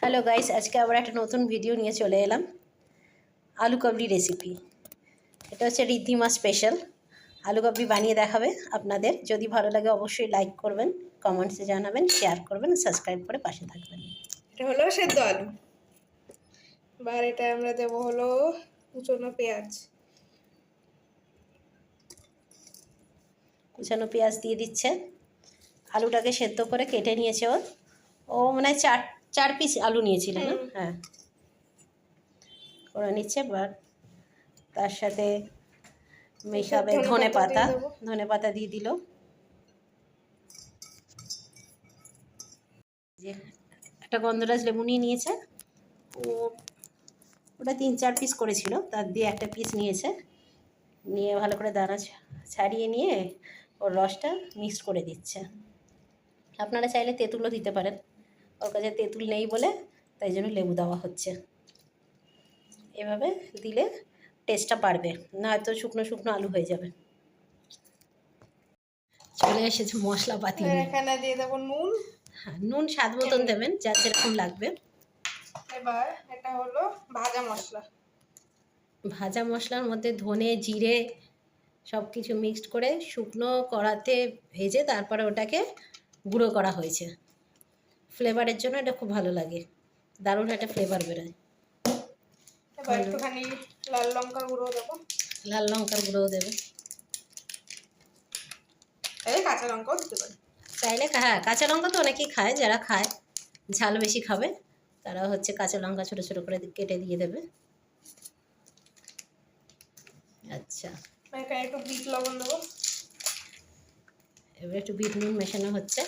Hello guys আজকে আবার একটা নতুন ভিডিও নিয়ে চলে এলাম। আলু কাবলি রেসিপি এটা হচ্ছে রিদ্ধিমা স্পেশাল আলু কাবলি বানিয়ে দেখাবে আপনাদের। যদি ভালো লাগে অবশ্যই লাইক করবেন কমেন্টসে জানাবেন শেয়ার করবেন সাবস্ক্রাইব করে পাশে থাকবেন। এটা হলো সেদ্ধ আলু। এবার এটা আমরা দেবো হলো কুচনো পেঁয়াজ। কুচানো পেঁয়াজ দিয়ে দিচ্ছে। আলুটাকে সেদ্ধ করে কেটে নিয়েছে ও। ও মানে চার চার পিস আলু নিয়েছিল না? হ্যাঁ। করে নিচ্ছে বাট তার সাথে মেশাবে ধনে পাতা। ধনে পাতা দিয়ে দিল। যে একটা গন্ধরাজ লেবু নিয়ে নিয়েছে। ও ওটা তিন চার পিস করেছিল তার দিয়ে একটা পিস নিয়েছে। নিয়ে ভালো করে দানা ছাড়িয়ে নিয়ে ওর রসটা মিক্স করে দিচ্ছে। আপনারা চাইলে তেঁতুলও দিতে পারেন। ওর কাছে তেঁতুল নেই বলে তাই জন্য লেবু দেওয়া হচ্ছে। এভাবে দিলে টেস্টটা বাড়বে না হয়তো শুকনো শুকনো আলু হয়ে যাবে। চলে এসেছে। এখানে দিয়ে দেবো নুন। হ্যাঁ নুন স্বাদ মতন দেবেন যার যেরকম লাগবে। এবার এটা হলো ভাজা মশলা। ভাজা মশলার মধ্যে ধনে জিরে সব কিছু মিক্সড করে শুকনো কড়াতে ভেজে তারপরে ওটাকে গুঁড়ো করা হয়েছে। ফ্লেভারের জন্য এটা খুব ভালো লাগে। দারুণ একটা ফ্লেভার বেরোয়। একটুখানি লাল লঙ্কার গুঁড়ো দেবো। লাল লঙ্কার গুঁড়োও দেবে। এই কাঁচা লঙ্কাও দিতে পারি। চাইলে হ্যাঁ কাঁচা লঙ্কা তো অনেকেই খায় যারা খায় ঝাল বেশি খাবে তারা হচ্ছে কাঁচা লঙ্কা ছোটো ছোটো করে কেটে দিয়ে দেবে। আচ্ছা। একটু বিট লবণ দেবো। এবার একটু বিট নুন মেশানো হচ্ছে।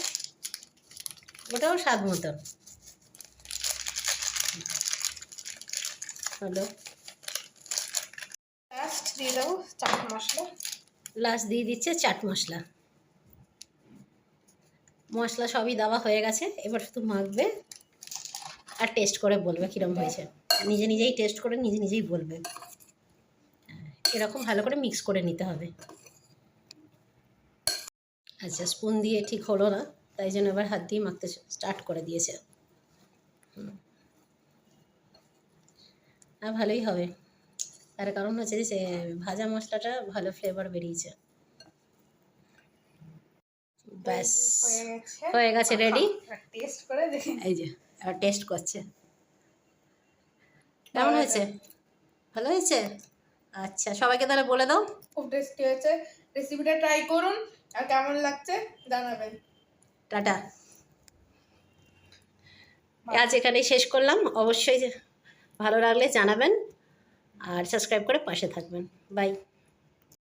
ওটাও স্বাদ মতন। হলো। লাস্ট দিয়ে দেবো চাট মশলা। লাস্ট দিয়ে দিচ্ছে চাট মশলা। মশলা সবই দেওয়া হয়ে গেছে এবার শুধু মাখবে আর টেস্ট করে বলবে কীরকম হয়েছে। নিজে নিজেই টেস্ট করে নিজে নিজেই বলবে। এরকম ভালো করে মিক্স করে নিতে হবে। আচ্ছা স্পুন দিয়ে ঠিক হলো না। তাই জন্য এবার হাত দিয়ে মাখতে স্টার্ট করে দিয়েছে। আর ভালোই হবে। তার কারণ হচ্ছে যে ভাজা মশলাটা ভালো ফ্লেভার বেরিয়েছে। ব্যাস। হয়ে গেছে হয়ে গেছে রেডি টেস্ট করে দেখি। এই যে এবার টেস্ট করছে। কেমন হয়েছে? ভালো হয়েছে? আচ্ছা সবাইকে তাহলে বলে দাও। খুব টেস্টি হয়েছে। রেসিপিটা ট্রাই করুন। আর কেমন লাগছে জানাবেন। টাটা। আজ এখানেই শেষ করলাম। অবশ্যই ভালো লাগলে জানাবেন আর সাবস্ক্রাইব করে পাশে থাকবেন। বাই।